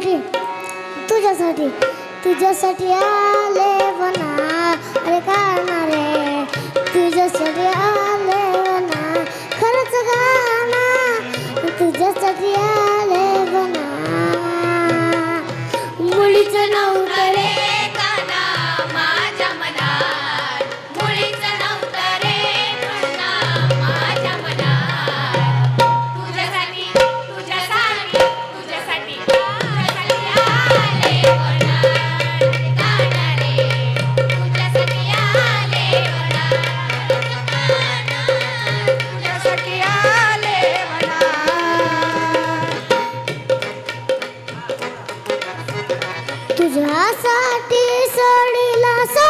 तुझ्यासाठी तुझ्यासाठी तुझ्यासाठी आले बना अरे का रे तुझ्यासाठी आ तुझ्यासाठी सोडिला सा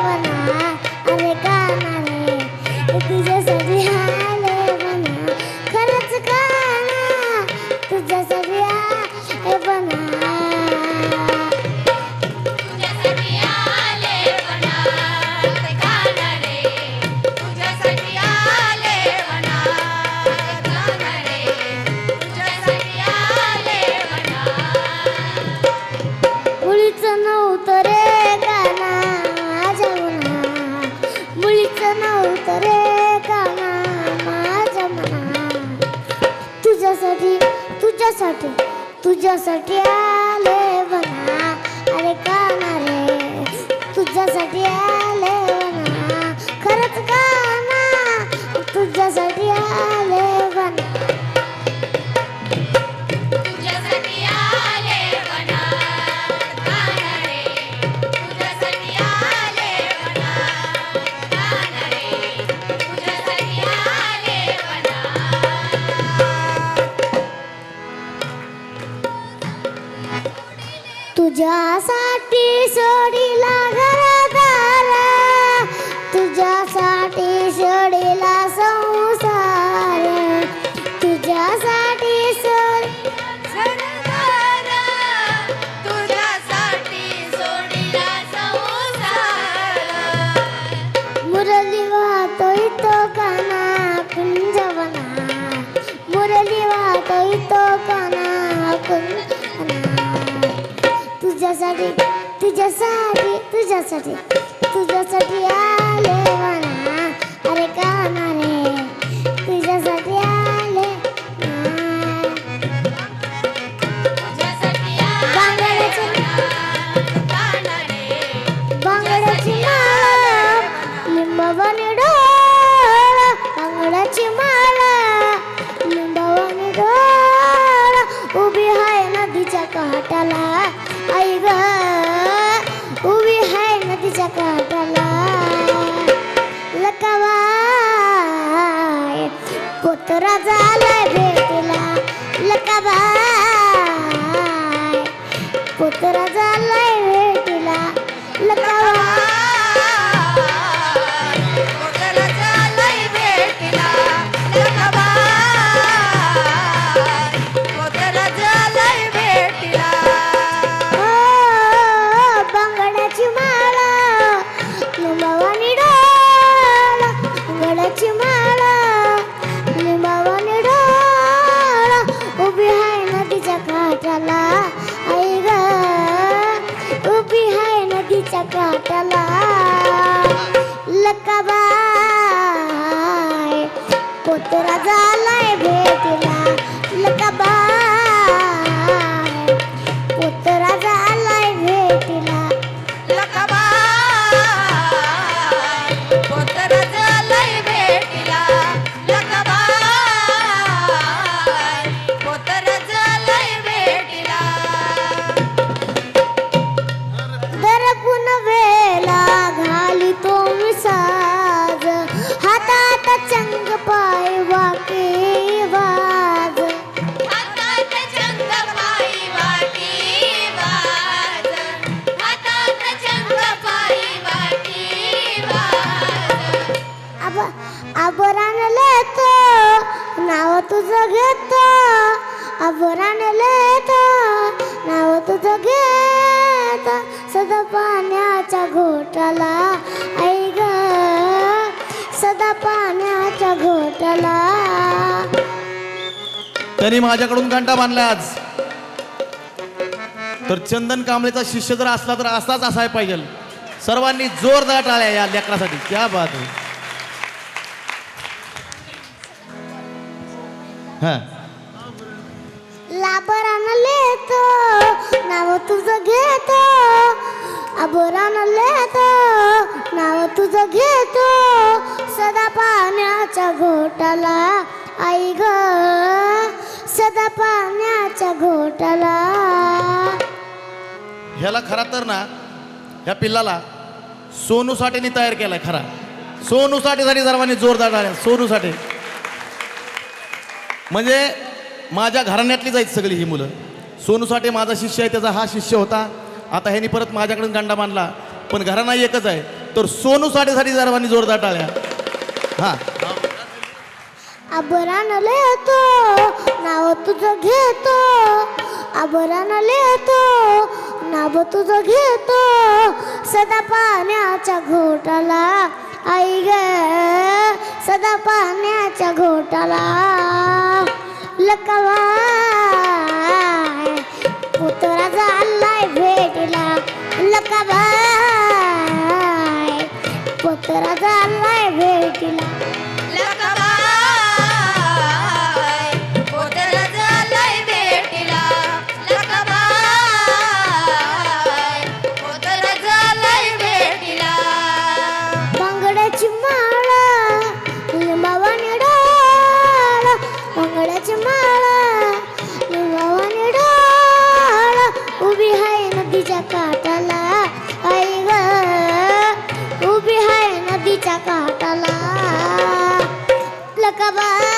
उतरे गाणा माझ्या मना तुझ्यासाठी तुझ्यासाठी तुझ्यासाठी आले बना. अरे गाणा रे? तुझ्यासाठी आले बना. खरंच गाणा तुझ्यासाठी आले तुझ्यासाठी सोडीला घरा तुझ्यासाठी तुझ्यासाठी तुझ्यासाठी तुझ्यासाठी आले मला अरे का ওরা জাল झालाय भेटला. लका नाव नाव तुझं घेता सदा पाण्याच्या घोटाला आई ग सदा पाण्याच्या घोटाला त्यांनी माझ्याकडून घंटा बांधला आज. तर चंदन कांबळेचा शिष्य जर असला तर असाच असायला पाहिजे. सर्वांनी जोरदार टाळ्या या लेकरासाठी. क्या बात आहे. हा. लाबरानं लेतो नाव तुझं घेतो. अबोरानं लेतो नाव तुझं घेतो. सदा पाण्याच्या घोटाला आई ग. सदा पाण्याच्या घोटाला. ह्याला खरा तर ना ह्या पिल्लाला सोनू साठेने तयार केलाय खरा. सोनू साठेसाठी सर्वांनी जोरदार टाळ्या सोनू साठे. म्हणजे माझ्या घराण्यातली जायची सगळी ही मुलं. सोनू साठे माझा शिष्य आहे त्याचा हा शिष्य होता. आता ह्यानी परत माझ्याकडून गांडा बांधला पण घराणा एकच आहे. तर सोनू साठेसाठी सर्वांनी जोरदार टाळ्या. हां. अबरानं लिहतो नाव तुझं घेतो. अबरानं लेतो नाव तुझं घेतो. सदा पाण्याच्या घोटाला आई ग सदा पाण्याच्या घोटाला. 川 Với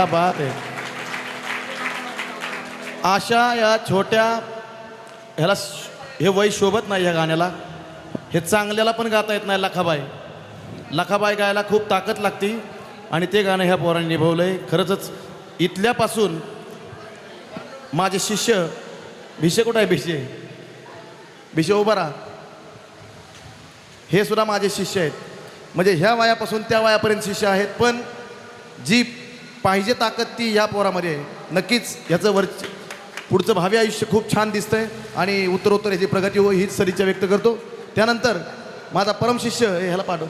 क्या बात आहे आशा या छोट्या ह्याला हे वय शोभत नाही या गाण्याला. हे चांगल्याला पण गाता येत नाही लखाबाई. लखाबाई गायला खूप ताकद लागती आणि ते गाणं ह्या पोरांनी निभवलं आहे खरंच इथल्यापासून माझे शिष्य भिशे कुठं आहे भिशे? भिशे उभा राहा. हे सुद्धा माझे शिष्य आहेत. म्हणजे ह्या वयापासून त्या वयापर्यंत शिष्य आहेत पण जी पाहिजे ताकद ती या पोरामध्ये आहे. नक्कीच ह्याचं वर पुढचं भावी आयुष्य खूप छान दिसतंय आणि उत्तरोत्तर याची प्रगती हो हीच सदिच्छा व्यक्त करतो. त्यानंतर माझा परमशिष्य ह्याला पाठव.